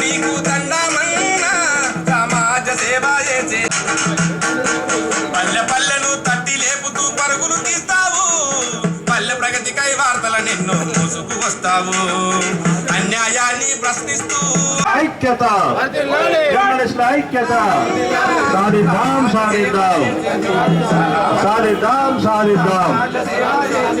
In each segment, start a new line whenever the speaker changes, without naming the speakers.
నీకు దండమన్నా సమాజ సేవ చేసే పల్లె పల్లెను తట్టి లేపుతూ పరుగులు తీస్తావు పల్లె ప్రగతికై వార్తల నిన్ను మోసుకు వస్తావు అన్యాయాన్ని ప్రశ్నిస్తూ
ఐక్యత. स्ट्राइक के सारे दाम सारे दाम
सारे दाम सारे दाम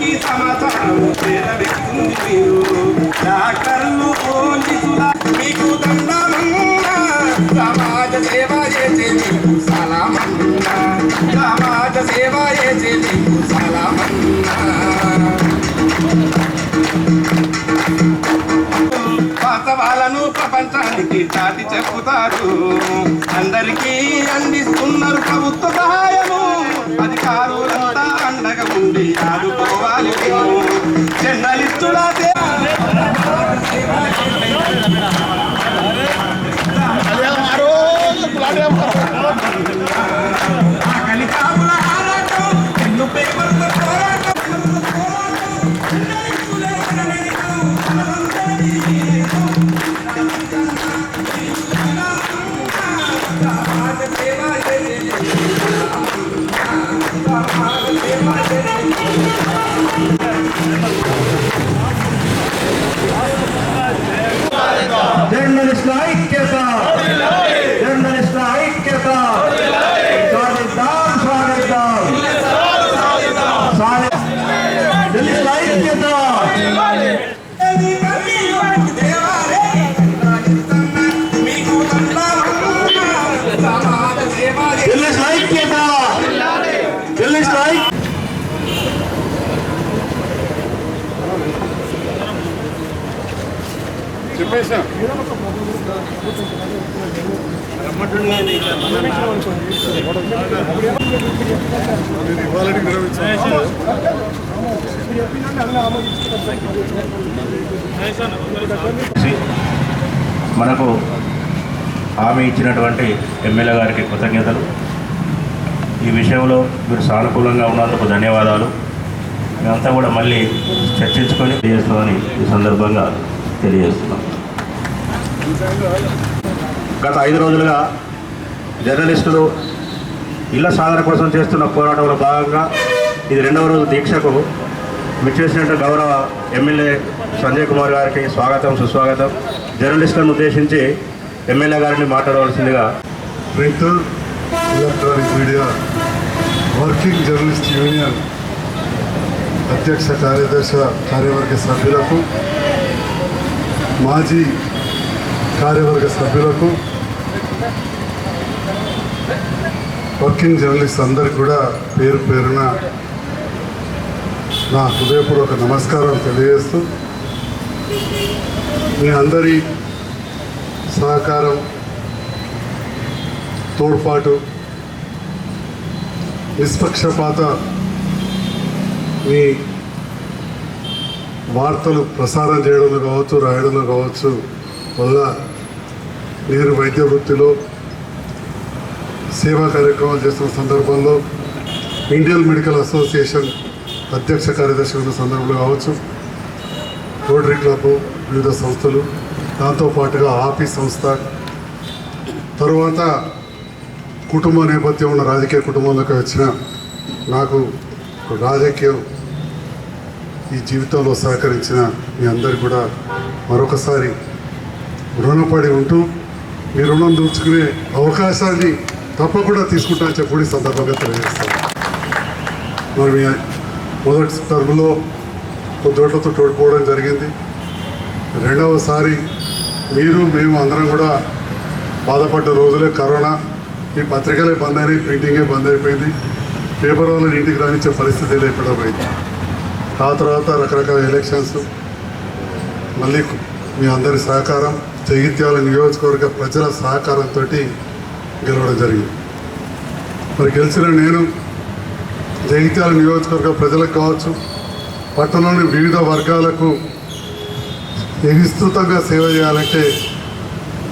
సమాజానికి సమాచారం మీరు
మనకు హామీ ఇచ్చినటువంటి ఎమ్మెల్యే గారికి కృతజ్ఞతలు. ఈ విషయంలో మీరు సానుకూలంగా ఉన్నందుకు ధన్యవాదాలు. మేమంతా కూడా మళ్ళీ చర్చించుకొని చేస్తామని ఈ సందర్భంగా తెలియజేస్తున్నాం. గత ఐదు రోజులుగా జర్నలిస్టులు ఇళ్ళ సాధన కోసం చేస్తున్న పోరాటంలో భాగంగా ఇది రెండవ రోజు దీక్షకు విచ్చేసినట్టు గౌరవ ఎమ్మెల్యే సంజయ్ కుమార్ గారికి స్వాగతం సుస్వాగతం. జర్నలిస్టులను ఉద్దేశించి ఎమ్మెల్యే గారిని మాట్లాడవలసిందిగా
print electronic media working journalist union అధ్యక్ష కార్యదర్శ కార్యవర్గ సభ్యులకు మాజీ కార్యవర్గ సభ్యులకు వర్కింగ్ జర్నలిస్ట్ అందరికి కూడా పేరు పేరున నా హృదయపూర్వక నమస్కారం తెలియజేస్తూ మీ అందరి సహకారం తోడ్పాటు నిష్పక్షపాత మీ వార్తలు ప్రసారం చేయడంలో కావచ్చు రాయడంలో కావచ్చు వల్ల నేను వైద్య వృత్తిలో సేవా కార్యక్రమాలు చేస్తున్న సందర్భంలో ఇండియన్ మెడికల్ అసోసియేషన్ అధ్యక్ష కార్యదర్శి ఉన్న సందర్భంలో కావచ్చు రోటరీ క్లబ్ వివిధ సంస్థలు దాంతోపాటుగా ఆఫీస్ సంస్థ తరువాత కుటుంబ నేపథ్యం ఉన్న రాజకీయ కుటుంబంలోకి వచ్చిన నాకు రాజకీయం ఈ జీవితంలో సహకరించిన మీ అందరు కూడా మరొకసారి రుణపడి ఉంటూ మీ రుణం దూర్చుకునే అవకాశాన్ని తప్పకుండా తీసుకుంటా అని చెప్పి సందర్భంగా తెలియజేస్తాను. మరి మీ మొదటి టర్మ్లో కొద్దితో తోడుకోవడం జరిగింది. రెండవసారి మీరు మేము అందరం కూడా బాధపడ్డ రోజులే కరోనా. ఈ పత్రికలే బంద్ అయినాయి ప్రింటింగే బంద్ అయిపోయింది. పేపర్ వాళ్ళని ఇంటికి రానిచ్చే పరిస్థితి లేకుండా పోయింది. ఆ తర్వాత రకరకాల ఎలక్షన్స్. మళ్ళీ మీ అందరి సహకారం. జగిత్యాల నియోజకవర్గ ప్రజల సహకారంతో గెలవడం జరిగింది. మరి గెలిచిన నేను జగిత్యాల నియోజకవర్గ ప్రజలకు కావచ్చు పట్టణంలోని వివిధ వర్గాలకు విస్తృతంగా సేవ చేయాలంటే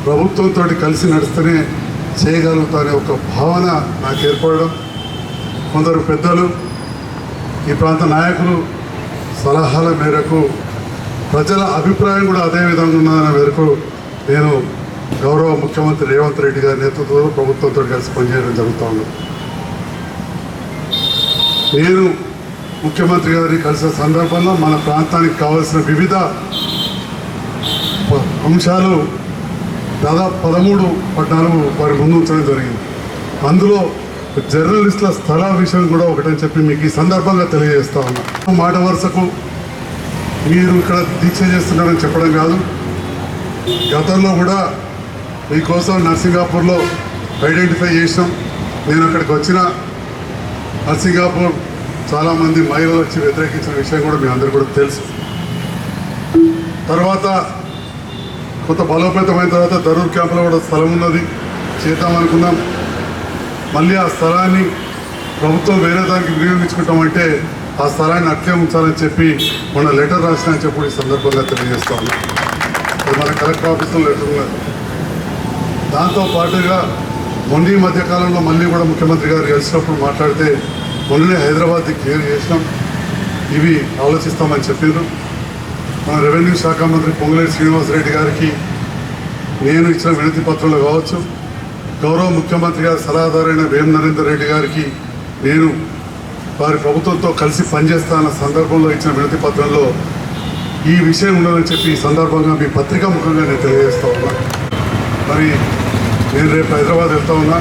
ప్రభుత్వంతో కలిసి నడిస్తేనే చేయగలుగుతానే ఒక భావన నాకు ఏర్పడడం. కొందరు పెద్దలు ఈ ప్రాంత నాయకులు సలహాల మేరకు ప్రజల అభిప్రాయం కూడా అదే విధంగా ఉన్నదనే మేరకు నేను గౌరవ ముఖ్యమంత్రి రేవంత్ రెడ్డి గారి నేతృత్వంలో ప్రభుత్వంతో కలిసి పనిచేయడం జరుగుతూ ఉంది నేను ముఖ్యమంత్రి గారిని కలిసిన సందర్భంలో మన ప్రాంతానికి కావాల్సిన వివిధ అంశాలు దాదాపు పదమూడు పట్టణాలు వారి ముందు ఉంచడం జరిగింది. అందులో జర్నలిస్టుల స్థల విషయం కూడా ఒకటని చెప్పి మీకు ఈ సందర్భంగా తెలియజేస్తా ఉన్నా. మాట వరుసకు మీరు ఇక్కడ దీక్ష చేస్తున్నారని చెప్పడం కాదు. గతంలో కూడా మీకోసం నర్సింగాపూర్లో ఐడెంటిఫై చేసినాం. నేను అక్కడికి వచ్చిన నర్సింగాపూర్ చాలామంది మహిళలు వచ్చి వ్యతిరేకించిన విషయం కూడా మీ అందరికీ కూడా తెలుసు. తర్వాత కొంత బలోపేతమైన తర్వాత దరూర్ క్యాంపులో కూడా స్థలం ఉన్నది. చేద్దామనుకున్నాం మళ్ళీ ఆ స్థలాన్ని ప్రభుత్వం వేరే దానికి వినియోగించుకుంటామంటే ఆ స్థలాన్ని అట్లే ఉంచాలని చెప్పి మొన్న లెటర్ రాసిన అని చెప్పి ఈ సందర్భంగా తెలియజేస్తా ఉన్నాం. మన కలెక్టర్ ఆఫీసులో లెటర్ ఉన్నది దాంతో పాటుగా మొన్న మధ్యకాలంలో మళ్ళీ కూడా ముఖ్యమంత్రి గారు కలిసినప్పుడు మాట్లాడితే మొన్ననే హైదరాబాద్కి క్లియర్ చేసినాం. ఇవి ఆలోచిస్తామని చెప్పారు మన రెవెన్యూ శాఖ మంత్రి పొంగులేటి శ్రీనివాసరెడ్డి గారికి నేను ఇచ్చిన వినతి పత్రంలో కావచ్చు గౌరవ ముఖ్యమంత్రి గారి సలహాదారైన వేం నరేందర్ రెడ్డి గారికి నేను వారి ప్రభుత్వంతో కలిసి పనిచేస్తాన సందర్భంలో ఇచ్చిన వినతి పత్రంలో ఈ విషయం ఉండదని చెప్పి ఈ సందర్భంగా మీ పత్రికా ముఖంగా నేను తెలియజేస్తా ఉన్నా. మరి నేను రేపు హైదరాబాద్ వెళ్తా ఉన్నా.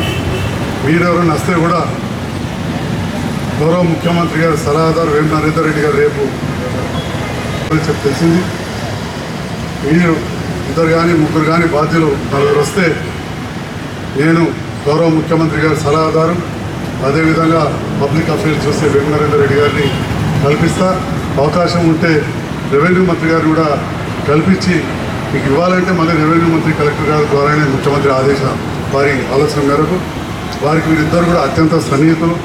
మీరెవరైనా వస్తే కూడా గౌరవ ముఖ్యమంత్రి గారి సలహాదారు వేం నరేందర్ రెడ్డి గారు రేపు అని చెప్పి తెలిసింది. మీరు ఇద్దరు కానీ ముగ్గురు కానీ బాధ్యులు నలుగురు వస్తే నేను గౌరవ ముఖ్యమంత్రి గారి సలహాదారు అదేవిధంగా పబ్లిక్ అఫైర్స్ చూస్తే వేము నరేందర్ రెడ్డి గారిని కల్పిస్తా. అవకాశం ఉంటే రెవెన్యూ మంత్రి గారు కూడా కల్పించి మీకు ఇవ్వాలంటే మళ్ళీ రెవెన్యూ మంత్రి కలెక్టర్ గారి ద్వారానే ముఖ్యమంత్రి ఆదేశం వారి ఆలోచన మేరకు. వారికి వీరిద్దరు కూడా అత్యంత సన్నిహితులు.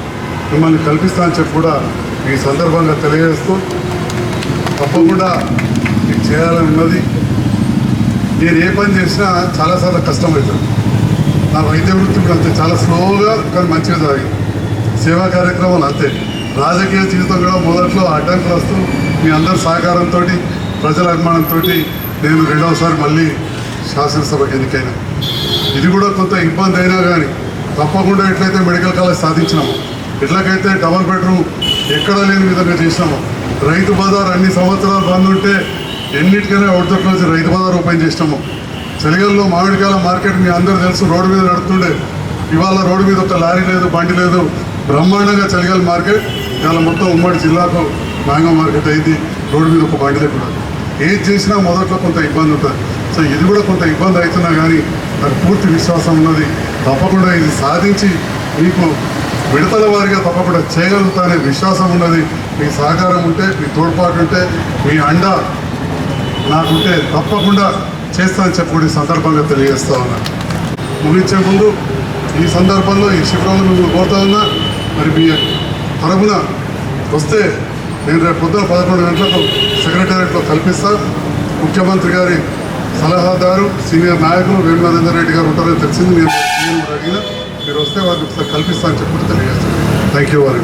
మిమ్మల్ని కల్పిస్తా అని చెప్పి కూడా ఈ సందర్భంగా తెలియజేస్తూ తప్పకుండా మీకు చేయాలని ఉన్నది. నేను ఏ పని చేసినా చాలాసార్లు కష్టమవుతుంది. నా వైద్య వృత్తి కూడా అంతే చాలా స్లోగా కానీ మంచిగా జరిగింది. సేవా కార్యక్రమాలు అంతే. రాజకీయ జీవితం కూడా మొదట్లో అడ్డంకులు వస్తూ మీ అందరి సహకారంతో ప్రజల అభిమానంతో నేను రెండవసారి మళ్ళీ శాసనసభకు ఎన్నికైనా. ఇది కూడా కొంత ఇబ్బంది అయినా కానీ తప్పకుండా ఎట్లయితే మెడికల్ కాలేజ్ సాధించినాము ఎట్లకైతే డబల్ బెడ్రూమ్ ఎక్కడా లేని విధంగా చేసినాము రైతు బజార్ అన్ని సంవత్సరాలు బంద్ ఉంటే ఎన్నిటికైనా ఒకటితో రోజు రైతు బజార్ ఓపెన్ చేసినాము. చలిగల్లో మామిడికాయల మార్కెట్ మీ అందరూ తెలుసు రోడ్డు మీద నడుతుండే ఇవాళ రోడ్డు మీద ఒక లారీ లేదు బండి లేదు. బ్రహ్మాండంగా చలిగల మార్కెట్ ఇవాళ మొత్తం ఉమ్మడి జిల్లాకు మ్యాంగో మార్కెట్ అయింది రోడ్డు మీద ఒక బండి లేకుండా. ఏది చేసినా మొదట్లో కొంత ఇబ్బంది ఉంటుంది. సో ఇది కూడా కొంత ఇబ్బంది అవుతున్నా కానీ నాకు పూర్తి విశ్వాసం ఉన్నది. తప్పకుండా ఇది సాధించి మీకు విడతల వారిగా తప్పకుండా చేయగలుగుతానే విశ్వాసం ఉన్నది. మీ సహకారం ఉంటే మీ తోడ్పాటు ఉంటే మీ అండ నాకుంటే తప్పకుండా చేస్తానని చెప్పి కూడా ఈ సందర్భంగా తెలియజేస్తా ఉన్నా. ముగించే ముందు ఈ సందర్భంలో ఈ శిబిరంలో మిమ్మల్ని కోరుతా ఉన్నా. మరి మీ తరపున వస్తే నేను రేపు పొద్దున పదకొండు గంటలకు సెక్రటేరియట్లో కల్పిస్తా. ముఖ్యమంత్రి గారి సలహాదారు సీనియర్ నాయకులు వేణు రెడ్డి గారు ఉంటారని తెలిసింది. నేను నేను అడిగిన మీరు వస్తే వారికి ఒకసారి కల్పిస్తా అని చెప్పి తెలియజేస్తాను థ్యాంక్ యూ వారి